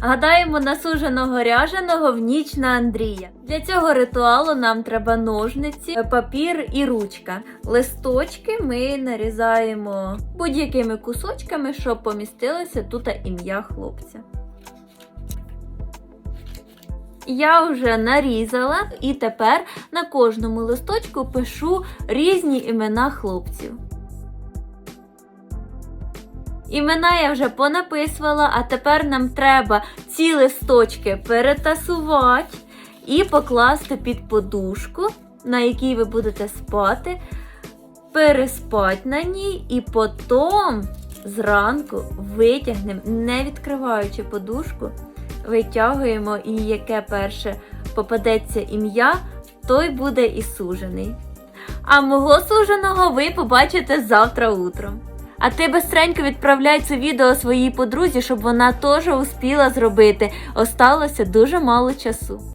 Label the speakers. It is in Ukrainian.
Speaker 1: Гадаємо на суженого ряженого в ніч на Андрія. Для цього ритуалу нам треба ножниці, папір і ручка. Листочки ми нарізаємо будь-якими кусочками, щоб помістилося тут ім'я хлопця. Я вже нарізала і тепер на кожному листочку пишу різні імена хлопців. Імена я вже понаписувала, а тепер нам треба ці листочки перетасувати і покласти під подушку, на якій ви будете спати, переспати на ній, і потім зранку витягнемо, не відкриваючи подушку, витягуємо і яке перше попадеться ім'я, той буде і сужений. А мого суженого ви побачите завтра утром. А ти бистренько відправляй це відео своїй подрузі, щоб вона теж успіла зробити. Осталося дуже мало часу.